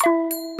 ယ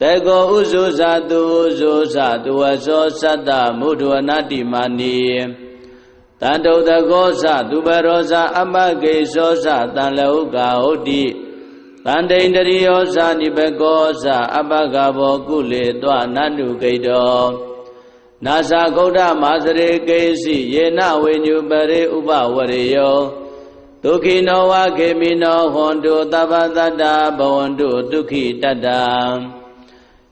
တေကောဥဇုဇာတုဥဇုဇာတုဝသောသတ္တမုဒ္ဒဝနတိမာနီတန္တုတကောသသူဘရောဇာအမကေသောသတန်လဟုကာဟုတ်တိတန္တိန္တရိယောဇာနိဘကောဇာအပကဘောကုလေတောနန္တုကိတောနာဇာဂௌဒမာစရေကေစီယေနဝေညုပရေဥပဝရေယောဒုခိနောဝခေမိနောဟွန်တုသဗ္ဗတတ္တဘဝန္တုဒုက္ခိတတ္တ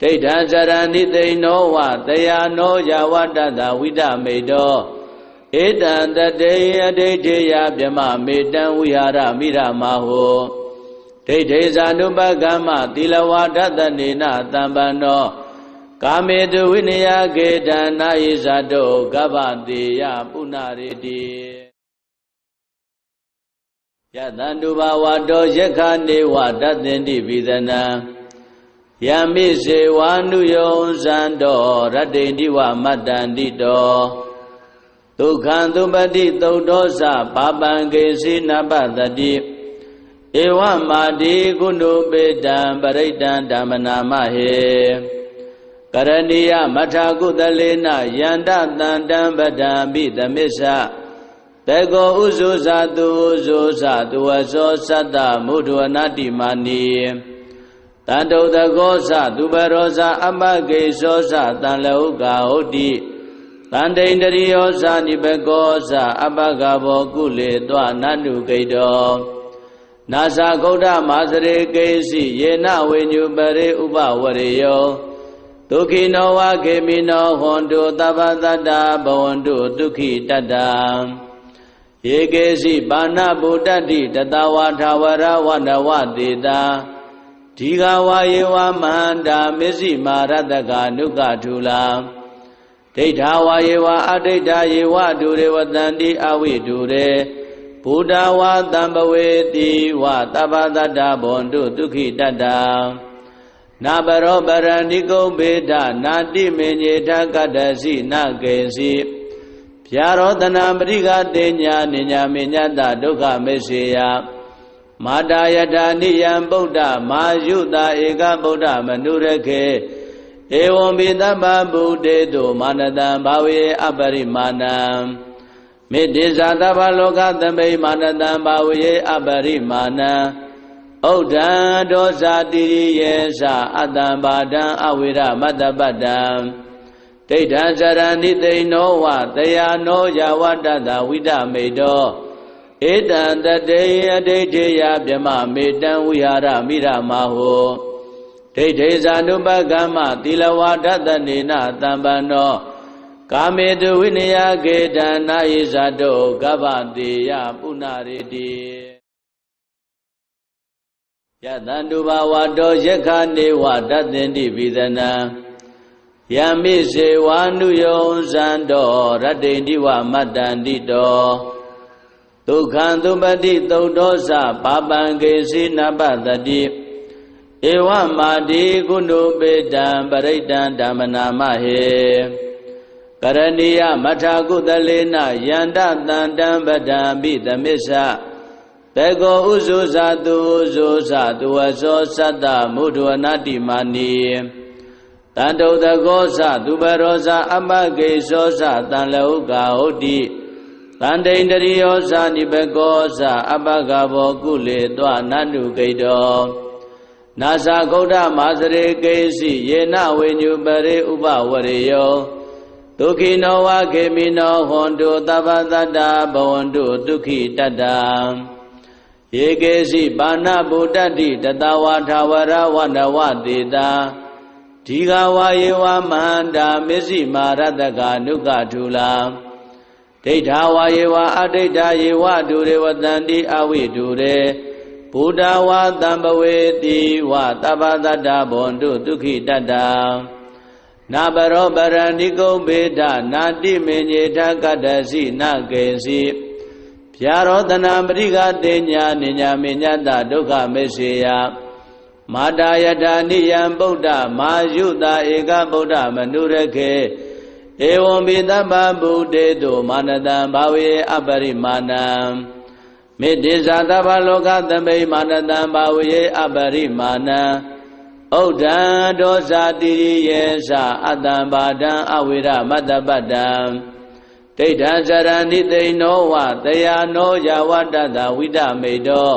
ဒိဋ္ဌံဇရဏိသိဏောဝတယာနောယဝတ္တတဝိဒမေတောဧတံတတေအဒိဋ္ဌိယဗြမမေတံဝိဟာရမိရမဟောဒိဋ္ဌိဇာနုပကမ္မသီလဝါဒတနေနတံပန္နောကာမေတုဝိနယကေတံနာယိဇာတောကဗ္ဗတေယပုဏ္ဏရေတိယတန္တုဘာဝတောယက္ခနေဝတတ္တင်တိပိသနံ ယမိစေဝါနုယောဇံတော်ရတ္တိတိဝမတ္တန္တိတောဒုက္ခံသုပတိသုတ်သောသပါပံကေစီနပတတိဧဝမာတိကုဏုပေတံပရိတံဓမ္မနာမဟေကရဏီယမထာကုသလေနယန္တတန္တံပဒံပိသမစ္ဆတေကောဥဇုဇာတုဥဇုဇာတုဝသောသတ္တမုဒ္ဒဝနတိမာနီ တန္တုတကောသသူဘရောဇာအမကေသောသတန်လဟုကာဟုတ်တိတန္တိန္တရိယောဇာနိဘကောဇာအပကဘောကုလေတောနန္တုကိတောနာဇာဂௌဒမာစရေကေစီယေနဝေညုပရေဥပဝရေယောဒုခိနောဝခေမိနောဟွန်တုသဗ္ဗတတ္တဘဝန္တုဒုက္ခိတတ္တယေကေစီပါဏဗုဒ္ဓတိတတဝါထာဝရဝနဝတေတာ ဒီဃဝါယေဝမန္တာမစ္စည်းမာရတကနုကထူလာဒိဋ္ဌာဝါယေဝအဒိဋ္ဌာယေဝဒုရေဝတန္တိအဝိဒုရေဘုဒ္ဓဝါတံပဝေတိဝသဗ္ဗတတ္တဘွန်တုဒုက္ခိတတ္တနာဘရောပရဏိကုံဘေဒနာတိမေညေထကတ္တစီနကေစီဗျာရောတနာပရိကတေညာနိညာမေညတဒုက္ခမေစေယ မာတာယတာနိယံဗုဒ္ဓမာယုတာဧကဗုဒ္ဓမနုရခေဧဝံပိတဗ္ဗဗုတေတုမာနတံဘာဝေအပရိမာဏံမေတ္တိဇာတဗ္ဗလောကသမိမာနတံဘာဝေအပရိမာဏံဥဒ္ဒံဒောဇာတိရိယေသအတ္တံဘာဒံအဝိရမတ္တပတ္တံဒိဋ္ဌံဇရဏိသိဏောဝတယာနောယဝတ္တတဝိဒမေတော ဧတံတတေအဒိဋ္ဌိယဗြမမေတံဝိဟာရမိရမဟောဒိဋ္ဌိဇာနုပကမ္မသီလဝါဒတနေနတံပန္နောကာမေတုဝိနယကေတနာယိဇာတောကဗ္ဗတေယပုဏ္ဏရေတိယတန္တုဘာဝတောယက္ခနေဝတတ္တင်တိပိသနံယမိစေဝါနုယောဇံတော်ရတ္တိတိဝမတ္တန္တိတော ဒုက္ခံသုပတိသုတ်သောစပါပံကေစီနပတတိဧဝမာတိကုဏုပေတံပရိတံဓမ္မနာမဟေကရဏီယမထာကုသလေနယန္တတန္တံပဒံပိသမစ္ဆတေကောဥဇုဇာတုဥဇုဇာတုဝသောသတ္တမုဒ္ဒဝနာတိမာနီတန္တုတကောသသူဘရောဇာအမဂေသောသတံလဟုကာဟုတ်တိ တန္တိန္တရိယောဇာနိဘကောဇာအပကဘောကုလေတွနန္တုဂိတောနာဇာဂௌဒမာစရေကေစီယေနဝိညုပရိဥပဝရေယောဒုခိနောဝခေမိနောဟွန်တုသဗ္ဗတတ္တဘဝန္တုဒုခိတတ္တယေကေစီပါဏဗုဒ္ဓတိတတဝါထာဝရဝနဝတေတာဒီဃဝါယေဝမန္တာမစ္စည်းမာရတကနုကထူလာ ဒိဋ္ဌာဝါယေဝအဒိဋ္ဌာယေဝဒုရေဝတန္တိအဝိဒုရေဘုဒ္ဓဝါတံပဝေတိဝတပ္ပတတ္တဘွန်တုဒုခိတတ္တနာဘရောပရဏိကုံဘေဒနာတိမေညေထကတ္တစီနကေစီဖြာရောတနာပရိကတေညာနိညာမေညတဒုက္ခမေစေယမာတာယထာနိယံဗုဒ္ဓမာယုတာဧကဗုဒ္ဓမနုရခေ ဧဝံပိတပ္ပဗုဒေတုမာနတံဘာဝေအပရိမာဏံမေတ္တိဇာတဗ္ဗလောကသမိမာနတံဘာဝေအပရိမာဏံဥဒ္ဒံဒောဇာတိယေသအတ္တံဘာဒံအဝိရမတ္တပတ္တံဒိဋ္ဌံဇရဏိသိဏောဝတယာနောယဝတ္တတဝိဒမေတော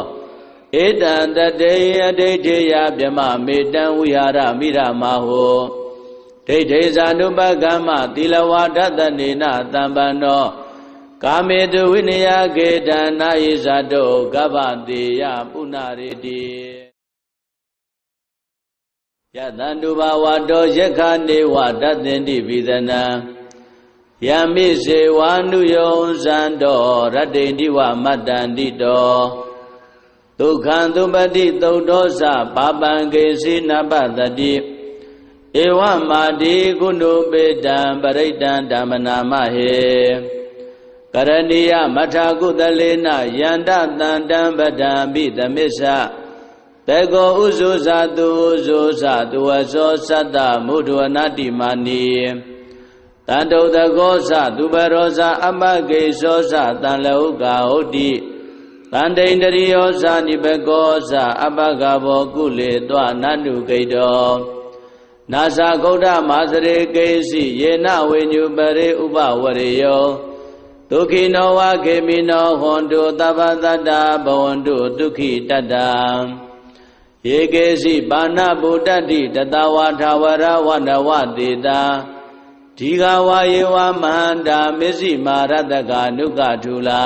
ဧတံတတေယဒိဋ္ဌိယဗြမမေတံဝိဟာရမိရမဟော ဒိဋ္ဌိဇာနုပကမ္မသီလဝါဒတနေနတံပန္နောကာမေတုဝိနယကေတနာယိဇာတောကဗ္ဗတေယပုဏ္ဏရေတိယတန္တုဘာဝတောယက္ခနေဝတတ္တင်တိပိသနံယမိစေဝါနုယောဇံတော်ရတ္တိတိဝမတ္တန္တိတောဒုက္ခံသုပတိသုတ်သောစပါပံကေစီနပတတိ ဧဝမာတိကုဏုပေတံပရိတံဓမ္မနာမဟေကရဏီယမထာကုသလေနယန္တတန္တံပဒံပိသမစ္ဆတေကောဥဇုဇာတုဥဇုဇာတုဝသောသတ္တမုဒ္ဒဝနာတိမာနီတန္တုတကောသသူဘရောဇာအမဂေသောသတံလဟုကာဟုတ်တိတန္တိန္တရိယောဇာနိဘကောဇာအပကဘောကုလေတွနန္တုဂိတော နာဇာဂௌဒမာစရေကေစီယေနဝိညုပရိဥပဝရေယောဒုခိနောဝခေမိနောဟွန်တုသဗ္ဗတတ္တဘဝန္တုဒုခိတတ္တယေကေစီပါဏဗုဒ္ဓတိတတဝါထာဝရဝနဝတေတာဒီဃဝါယေဝမန္တာမစ္စည်းမာရတကနုကထူလာ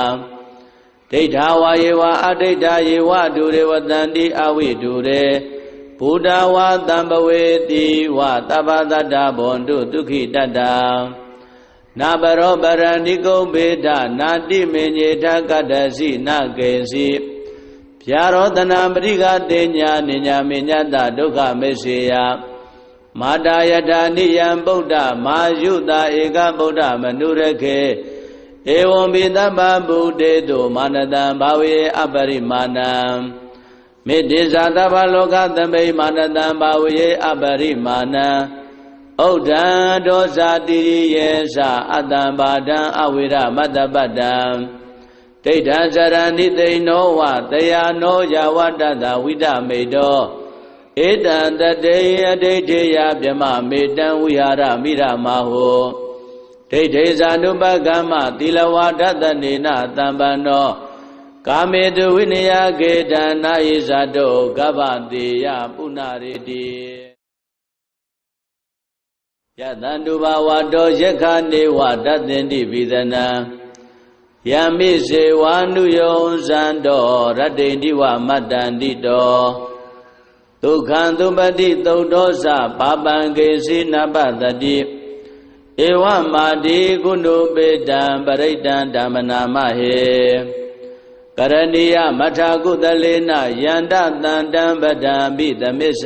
ဒိဋ္ဌာဝါယေဝအဒိဋ္ဌာယေဝဒုရေဝတန္တိအဝိဒုရေ ဘုဒ္ဓဝါတံပဝေတိဝတပ္ပတတ္တဘွန်တုဒုခိတတ္တနာဘရောပရဏိကုံဘေဒနာတိမေညေထကတ္တစီနကေစီဗျာရောတနာပရိကတေညာနိညာမေညတဒုက္ခမေစေယမာတာယထာနိယံဗုဒ္ဓမာယုတာဧကဗုဒ္ဓမနုရခေဧဝံပိတပ္ပဗုဒေတုမာနတံဘာဝေအပရိမာဏံ မေတ္တိဇာတဗ္ဗလောကသမိမာနတံဘာဝေအပရိမာဏံဥဒ္ဒံဒောဇာတိရိယေသအတ္တံဘာဒံအဝိရမတ္တပတ္တံဒိဋ္ဌံဇရဏိသိဏောဝတယာနောယဝတ္တတဝိဒမေတောဧတံတတေယဒိဋ္ဌိယဗြမမေတံဝိဟာရမိရမဟောဒိဋ္ဌိဇာနုပကမ္မသီလဝါဒတနေနတံပန္နော ကာမေတုဝိနယကေတနာယိဇာတောကဗ္ဗတေယပုဏ္ဏရေတိယတန္တုဘာဝတောယက္ခနေဝတတ္တင်တိပိသနံယမိစေဝါနုယောဇံတော်ရတ္တိတိဝမတ္တန္တိတောဒုက္ခံသုပတိသုတ်သောစပါပံကေစီနပတတိဧဧဝမာတိကုဏုပေတံပရိတံဓမ္မနာမဟေ ကရဏီယမထာကုသလေနယန္တတန္တံပဒံပိသမစ္ဆ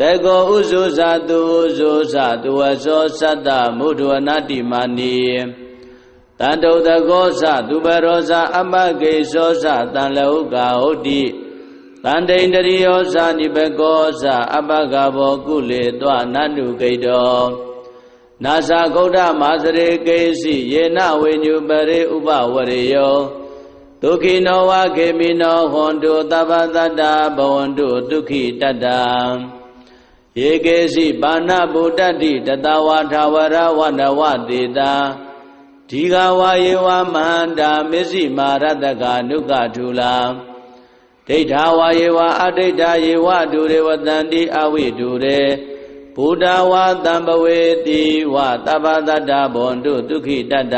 တေကောဥဇုဇာတုဥဇုဇာတုဝသောသတ္တမုဒ္ဒဝနာတိမာနီတန္တုတကောသသူပရောဇာအပကေသောသတံလောကဟုတ်တိတန္တိန္တရိယောဇာနိဘကောဇာအပကဘောကုလေတောနန္တုဂိတောနာသဂௌဒမာစရေကေစီယေနဝိညုပရိဥပဝရေယော ဒုခိနောဝခေမိနောဟွန်တုသဗ္ဗတတ္တဘဝန္တုဒုက္ခိတတ္တယေကေစီပါဏဗုဒ္ဓတိတတဝါထာဝရဝနဝတေတာဒီဃဝါယေဝမန္တာမစ္စည်းမာရတကနုကထူလာဒိဋ္ဌာဝါယေဝအဒိဋ္ဌာယေဝဒုရေဝတန္တိအဝိဒုရေဘုဒ္ဓဝါတံပဝေတိဝသဗ္ဗတတ္တဘွန်တုဒုက္ခိတတ္တ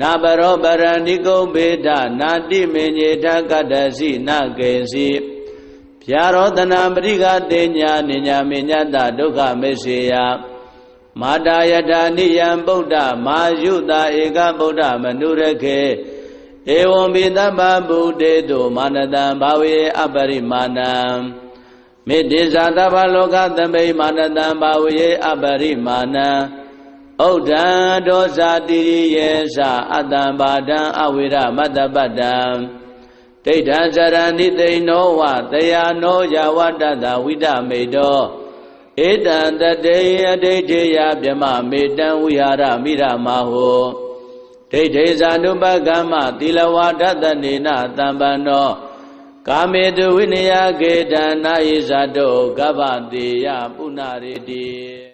နာဘရောပရဏိကုံဘေဒနာတိမေညေထကတ္တစီနကေစီဗျာရောတနာပရိကတေညာနိညာမေညတဒုက္ခမေစေယမာတာယတာနိယံဗုဒ္ဓမာယုတာဧကဗုဒ္ဓမနုရခေဧဝံပိတပ္ပဗုဒေတုမာနတံဘာဝေအပရိမာဏံမေတ္တိဇာတဗ္ဗလောကသမိမာနတံဘာဝေအပရိမာဏံ ဩဒံဒောဇာတိရိယေသအတံဘာဒံအဝိရမတ္တပတ္တံဒိဋ္ဌံဇရဏိသိဏောဝတယာနောယဝတ္တတဝိဒမေတောဧတံတတေယဒိဋ္ဌိယဗြမမေတံဝိဟာရမိရမဟောဒိဋ္ဌိဇာနုပကမ္မသီလဝါဒတနေနတံပန္နောကာမေတုဝိနယကေတံနာယိဇာတောကဗ္ဗတေယပုဏ္ဏရေတိ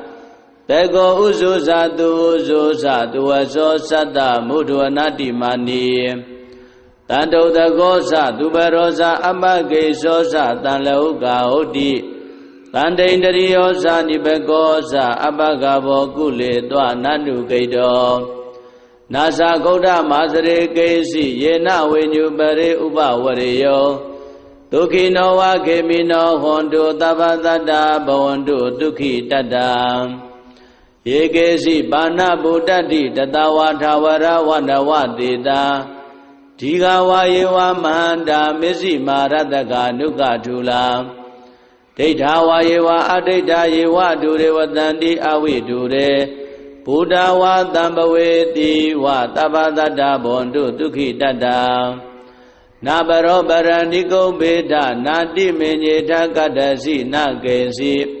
တေကောဥဇုဇာတုဥဇုဇာတုဝသောသတ္တမုဒ္ဒဝနာတိမာနီတန္တုတကောသသူပရောဇာအမကေသောသတံလောကဟုတ်တိတန္တိန္တရိယောဇာနိဘကောဇာအပကဘောကုလေတောနန္တုဂိတောနာသဂௌဒမာစရေကေစီယေနဝိညုပရိဥပဝရေယောဒုခိနောဝခေမိနောဟွန်တုသဗ္ဗတတ္တဘဝန္တုဒုက္ခိတတ္တ ယေကေစီပါဏဗုဒ္ဓတိတတဝါထာဝရဝနဝတေတာဒီဃဝါယေဝမန္တာမစ္စည်းမာရတကနုကထူလာဒိဋ္ဌာဝါယေဝအဒိဋ္ဌာယေဝဒုရေဝတန္တိအဝိဒုရေဘုဒ္ဓဝါတံပဝေတိဝသဗ္ဗတတ္တဘွန်တုဒုက္ခိတတ္တနာဘရောပရဏိကုံဘေဒနာတိမေညေထကတ္တစီနကေစီ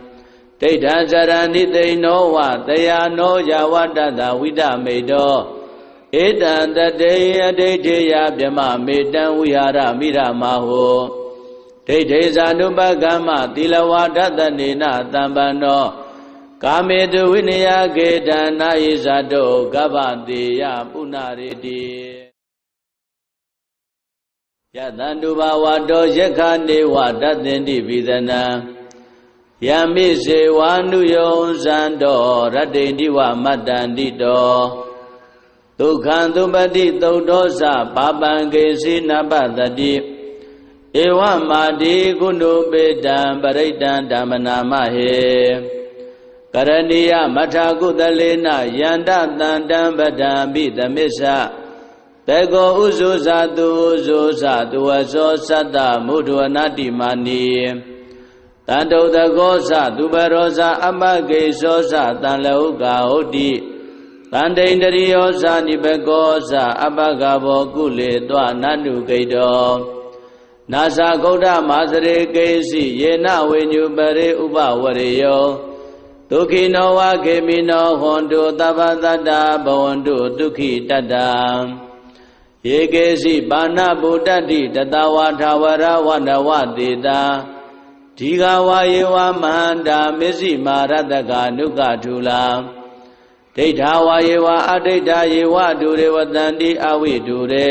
ဒိဋ္ဌံဇရဏိသိဏောဝတယာနောယဝတ္တတဝိဒမေတောဧတံတတေယဒိဋ္ဌိယဗြမမေတံဝိဟာရမိရမဟောဒိဋ္ဌိဇာနုပကမ္မသီလဝါဒတနေနတံပန္နောကာမေတုဝိနယကေတံနာယိဇာတောကဗ္ဗတေယပုဏ္ဏရေတိယတန္တုဘာဝတောယက္ခနေဝတသင်တိပိသနံ ယမိစေဝါနုယောဇံတော်ရတ္တိတိဝမတ္တန္တိတော်ဒုက္ခံသုပတိသုတ်တော်စပါပံကေစီနပတတိဧဝမာတိကုဏုပေတံပရိတံဓမ္မနာမဟေကရဏီယမထာကုသလေနယန္တတန္တံပဒံပိသမစ္ဆတေကောဥဇုဇာတုဥဇုဇာတုဝသောသတ္တမုဒ္ဒဝနာတိမာနီ တန္တုတကောသသူပရောဇာအမကေသောသတံလောကဟုတ်တိတတန္တိန်တရိယောဇာနိဘကောဇာအပကဘောကုလေသွာနန္တုဂိတောနာဇာဂௌဒမာစရေကေစီယေနဝေညုပရေဥပဝရေယောဒုက္ခိနောဝခေမိနောဟွန်တုသဗ္ဗတတ္တဘဝန္တုဒုက္ခိတတ္တယေကေစီပါဏဗုဒ္ဓတိတတဝါထာဝရဝန္တဝတေတာ ဒီဃဝါယေဝမန္တာမစ္စည်းမာရတကနုကထူလာဒိဋ္ဌာဝါယေဝအဒိဋ္ဌာယေဝဒုရေဝတန္တိအဝိဒုရေ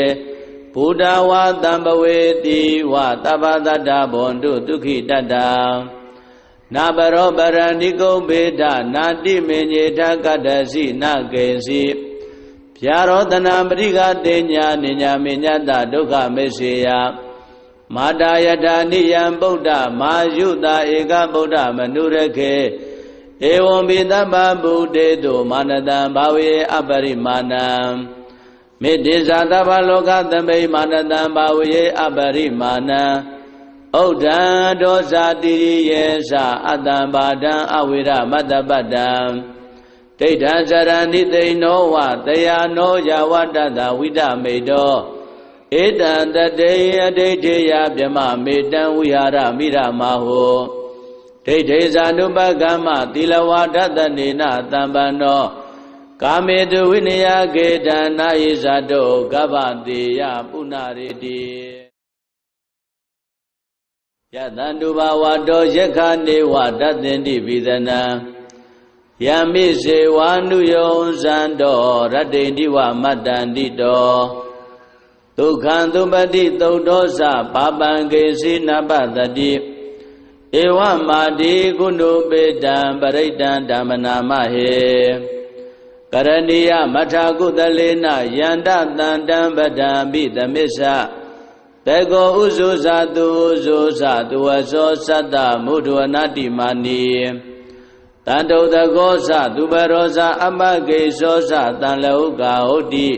ဘုဒ္ဓဝါတံပဝေတိဝသဗ္ဗတတ္တဘွန်တုဒုက္ခိတတ္တနာဘရောပရဏိကုံဘေဒနာတိမေညေထကတ္တစီနကေစီဗျာရောတနာပရိကတေညာနိညာမေညတဒုက္ခမေစေယ မာတာယတာနိယံဗုဒ္ဓမာယုတာဧကဗုဒ္ဓမနုရခေဧဝံပိတပ္ပဗုဒေတုမာနတံဘာဝေအပရိမာဏံမေတ္တိဇာတဗ္ဗလောကသမိမာနတံဘာဝေအပရိမာဏံဥဒ္ဒံဒောဇာတိရိယေသအတ္တံဘာဒံအဝိရမတ္တပတ္တံဒိဋ္ဌံဇရဏိသိဏောဝတယာနောယဝတ္တတဝိဒမေတော ဧတံတတေအဒိဋ္ဌိယဗြမမေတံဝိဟာရမိရမဟောဒိဋ္ဌိဇာနုပကမ္မသီလဝါဒတနေနတံပန္နောကာမေတုဝိနယကေတနာယိဇာတောကဗ္ဗတေယပုဏ္ဏရေတိယတန္တုဘာဝတောယက္ခနေဝတသင်တိပိသနံယမိစေဝါနုယောဇံတော်ရတ္တိတိဝမတ္တန္တိတော် ဒုက္ခံသုပတိသုတ်တော်စပါပံကေစီနပတတိဧဝမာတိကုဏုပေတံပရိတံဓမ္မနာမဟေကရဏီယမထာကုသလေနယန္တတန္တံပဒံပိသမစ္ဆတေကောဥဇုဇာတုဥဇုဇာတုဝသောသတ္တမုဒ္ဒဝနာတိမာနီတန္တုတကောသသူဘရောဇာအမကေသောသတံလဟုကာဟုတ်တိ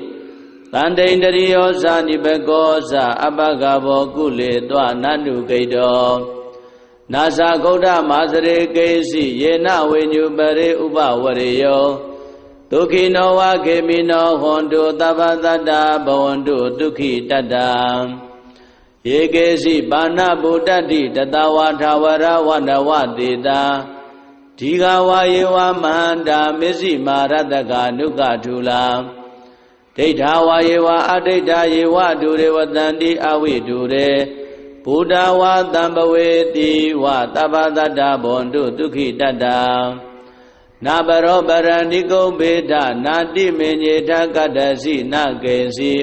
တန္တိန်တရိယောဇာနိဘကောဇာအပကဘောကုလေသွာနန္တုဂိတောနာဇာဂௌဒမာစရေကေစီယေနဝေညုပရေဥပဝရေယောဒုက္ခိနောဝခေမိနောဟွန်တုသဗ္ဗတတ္တဘဝန္တုဒုက္ခိတတ္တယေကေစီပါဏဗုဒ္ဓတိတတဝါထာဝရဝန္တဝတေတာဒီဃဝါယေဝမန္တာမစ္စည်းမာရတကနုကထူလာ ဒိဋ္ဌာဝါယေဝအဒိဋ္ဌာယေဝဒုရေဝတန္တိအဝိဒုရေဘုဒ္ဓဝါတံပဝေတိဝသဗ္ဗတတ္တဘွန်တုဒုက္ခိတတ္တနာဘရောပရဏိကုံဘေဒနာတိမေညေထကတ္တစီနကေစီ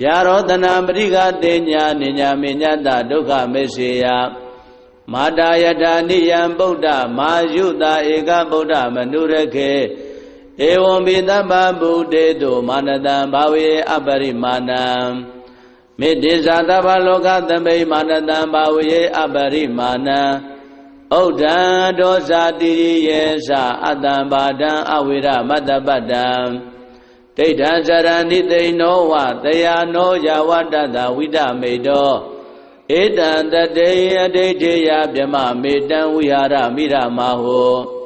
ဗျာရောတနာပရိကတေညာနိညာမေညတဒုက္ခမေစေယမာတာယတာနိယံဗုဒ္ဓမာယုတာဧကဗုဒ္ဓမနုရခေ ဧဝံပိတပ္ပဗုဒေတုမာနတံဘာဝေအပရိမာဏံမေတ္တိဇာတဗ္ဗလောကသမိမာနတံဘာဝေအပရိမာဏံဥဒ္ဒံဒောဇာတိရိယေသအတ္တံဘာဒံအဝိရမတ္တပတ္တံဒိဋ္ဌံဇရဏိသိဏောဝတယာနောယဝတ္တတဝိဒမေတောဧတံတတေအဒိဋ္ဌိယဗြမမေတံဝိဟာရမိရမဟော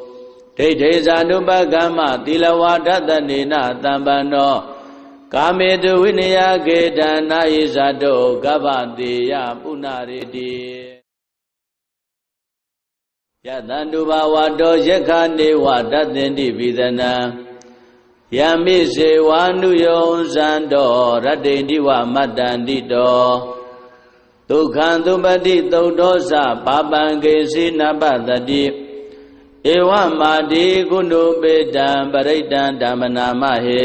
ဒိဋ္ဌိဇာနုပကမ္မသီလဝါဒတနေနတံပန္နောကာမေတုဝိနယကေတနာယိဇာတောကဗ္ဗတေယပုဏ္ဏရေတိယတန္တုဘာဝတောယက္ခနေဝတသင်တိပိသနံယမိစေဝါနုယောဇံတော်ရတ္တိတိဝမတ္တန္တိတောဒုက္ခံသုပတိသုတ်သောစပါပံကေစီနပတတိ ဧဝမာတိကုဏုပေတံပရိတံဓမ္မနာမဟေ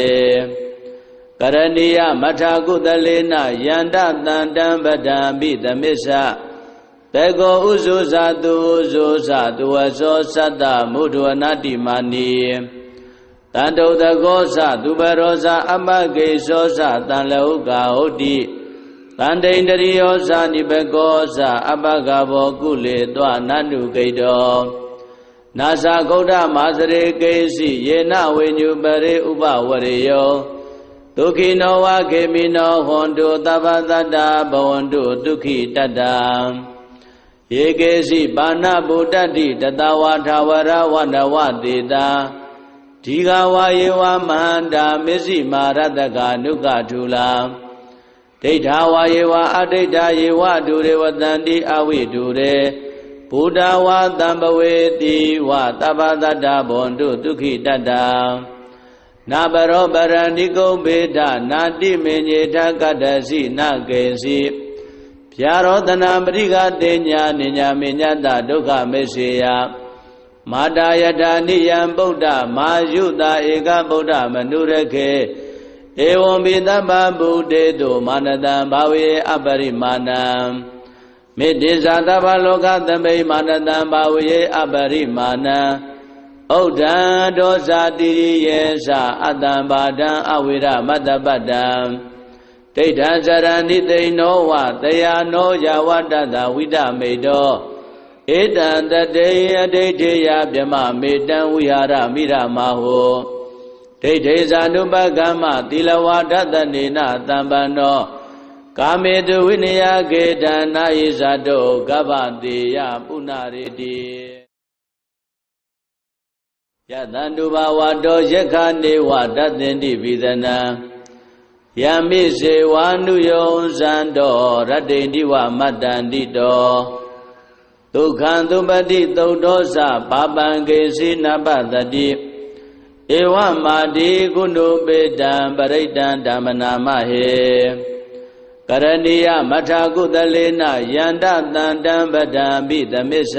ကရဏီယမထာကုသလေနယန္တတန္တံပဒံပိသမစ္ဆတေကောဥဇုဇာတုဥဇုဇာတုဝသောသတ္တမုဒ္ဒဝနာတိမာနီတန္တုတကောသသူဘရောဇာအမကေသောသတံလဟုကာဟုတ်တိတန္တိန်တရိယောဇာနိဘကောဇာအပကဘောကုလေတောနန္တုဂိတော နာဇာဂௌဒမာစရေကေစီယေနဝေညုပရေဥပဝရေယောဒုက္ခိနောဝခေမိနောဟွန်တုသဗ္ဗတတ္တဘဝန္တုဒုက္ခိတတ္တယေကေစီပါဏဗုဒ္ဓတိတတဝါထာဝရဝန္တဝတေတာဒီဃဝါယေဝမန္တာမစ္စည်းမာရတကနုကထူလာဒိဋ္ဌာဝါယေဝအဒိဋ္ဌာယေဝဒုရေဝတန္တိအဝိဒုရေ ဘုဒ္ဓဝါတံပဝေတိဝတပ္ပတတ္တဘွန်တုဒုခိတတ္တနာဘရောပရဏိကုံဘေဒနာတိမေညေထကတ္တစီနကေစီဗျာရောတနာပရိကတေညာနိညာမေညတဒုက္ခမေစေယမာတာယထာနိယံဗုဒ္ဓမာယုတာဧကဗုဒ္ဓမနုရခေဧဝံပိတဗ္ဗဗုဒေတုမာနတံဘာဝေအပရိမာဏံ မေတ္တိဇာတဗ္ဗလောကသမိမာနတံဘာဝေအပရိမာဏံဥဒ္ဒံဒောဇာတိရိယေသအတ္တံဘာဒံအဝိရမတ္တပတ္တံဒိဋ္ဌံဇရဏိသိဏောဝတယာနောယဝတ္တတဝိဒမေတောဧတံတတေယဒိဋ္ဌိယဗြမမေတံဝိဟာရမိရမဟောဒိဋ္ဌိဇာနုပကမ္မသီလဝါဒတနေနတံပန္နော ကာမေတုဝိနယကေတနာယိဇာတောကဗ္ဗတေယပုဏ္ဏရေတိယတန္တုဘာဝတောယက္ခနေဝတသင်တိပိသနံယမိစေဝါနုယောဇံတော်ရတ္တိတိဝမတ္တန္တိတော်ဒုက္ခံသုပတိသုတ်တော်စပါပံကေစီနပတတိဧဝမာတိကုဏုပေတံပရိတံဓမ္မနာမဟေ ကရဏီယမထာကုသလေနယန္တတန္တံပဒံပိသမစ္ဆ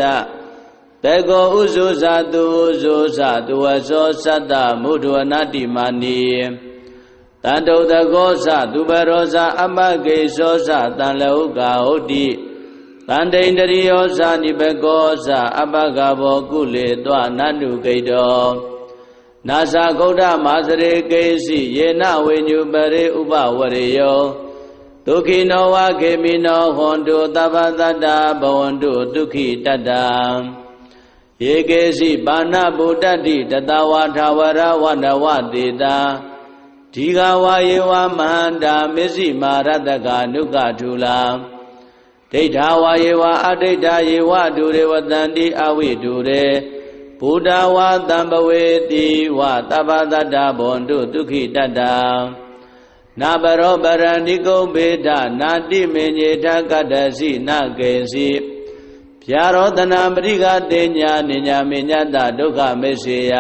တေကောဥဇုဇာတုဥဇုဇာတုဝသောသတ္တမုဒ္ဒဝနာတိမာနီတန္တုတကောသသူဘရောဇာအမဂေသောသတံလဟုကာဟုတ်တိတန္တိန္တရိယောဇာနိဘကောဇာအပကဘောကုလေတောနန္တုကိတောနာဇာဂௌဒမာစရေကေစီယေနဝိညုပရိဥပဝရေယော ဒုခိနောဝခေမိနောဟွန်တုသဗ္ဗတတ္တဘဝန္တုဒုခိတတ္တယေကေစီပါဏဗုဒ္ဓတိတတဝါထာဝရဝနဝတေတာဒီဃဝါယေဝမန္တာမစ္စည်းမာရတကနုကထူလာဒိဋ္ဌာဝါယေဝအဒိဋ္ဌာယေဝဒုရေဝတန္တိအဝိဒုရေဘုဒ္ဓဝါတံပဝေတိဝတပ္ပတတ္တဘွန်တုဒုခိတတ္တ နာဘရောပရဏိကုံဘေဒနာတိမေညေထကတ္တစီနကေစီဗျာရောတနာပရိကတေညာနိညာမေညတဒုက္ခမေစေယ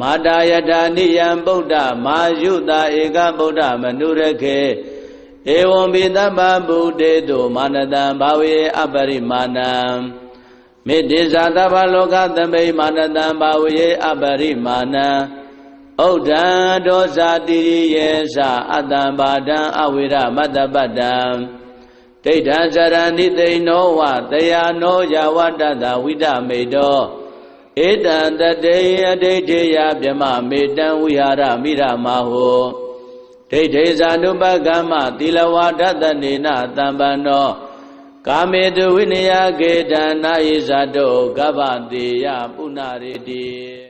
မာတာယထာနိယံဗုဒ္ဓမာယုတာဧကဗုဒ္ဓမနုရခေဧဝံပိတဗ္ဗဗုဒေတုမာနတံဘာဝေအပရိမာဏံမေတ္တိဇာတဗ္ဗလောကသမိမာနတံဘာဝေအပရိမာဏံ ဥဒ္ဒံဒောဇာတိရိယေသအတ္တံဘာဒံအဝိရမတ္တပတ္တံဒိဋ္ဌံဇရဏိသိဏောဝတယာနောယဝတ္တတဝိဒမေတောဧတံတတေယဒိဋ္ဌိယဗြမမေတံဝိဟာရမိရမဟောဒိဋ္ဌိဇာနုပကမ္မသီလဝါဒတနေနတံပန္နောကာမေတုဝိနယကေတနာယိဇာတောကဗ္ဗတေယပုဏ္ဏရေတိ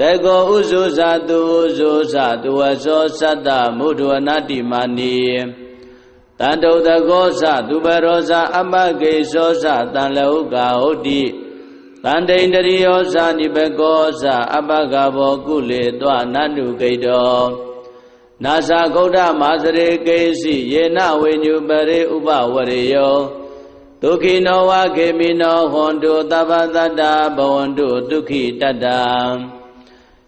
တေကောဥဇုဇာတုဥဇုဇာတုဝသောသတ္တမုဒ္ဒဝနာတိမာနီတန္တုတကောသသူဘရောဇာအမဂေသောသတံလဟုကာဟုတ်တိတန္တိန္တရိယောဇာနိဘကောဇာအပကဘောကုလေတောနန္တုကိတောနာဇာဂௌဒမာစရေကေစီယေနဝိညုပရိဥပဝရေယောဒုခိနောဝခေမိနောဟွန်တုသဗ္ဗတတ္တဘဝန္တုဒုခိတတ္တ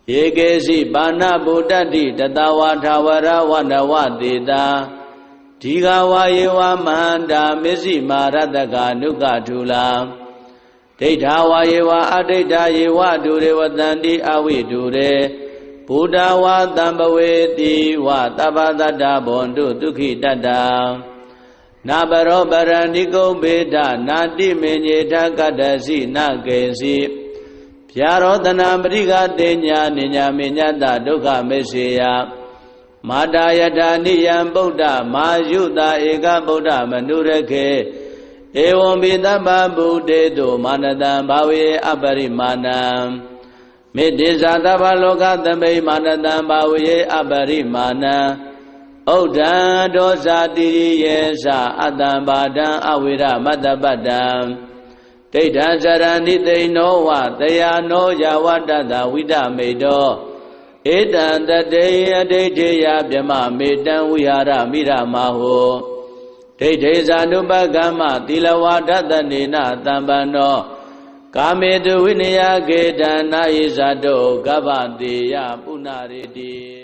ယေကေစီပါဏဗုဒ္ဓတိတတဝါထာဝရဝနဝတေတာဒီဃဝါယေဝမန္တာမစ္စည်းမာရတကနုကထူလာဒိဋ္ဌာဝါယေဝအဒိဋ္ဌာယေဝဒုရေဝတန္တိအဝိဒုရေဘုဒ္ဓဝါတံပဝေတိဝတပ္ပတတ္တဘွန်တုဒုခိတတ္တနာဘရောပရဏိကုံဘေဒနာတိမေညေထကတ္တစီနကေစီ ဗျာရောတနာပရိကတေညာနိညာမေညတဒုက္ခမေစေယမာတာယတာနိယံဗုဒ္ဓမာယုတာဧကဗုဒ္ဓမနုရခေဧဝံပိတပ္ပဗုတေတုမာနတံဘာဝေအပရိမာဏံမေတ္တိဇာတဗ္ဗလောကသမိမာနတံဘာဝေအပရိမာဏံဩဒံဒောဇာတိရိယေသအတ္တံဘာဒံအဝိရမတ္တပတ္တံ ဒိဋ္ဌံဇရဏိသိနောဝတယာနောယဝတ္တတဝိဒမေတောဧတံတတေယဒိဋ္ဌိယဗြမမေတံဝိဟာရမိရမဟောဒိဋ္ဌိဇာနုပကမ္မသီလဝါဒတနေနတံပန္နောကာမေတုဝိနယကေတနာယိဇာတောကဗ္ဗတေယပုဏ္ဏရေတိ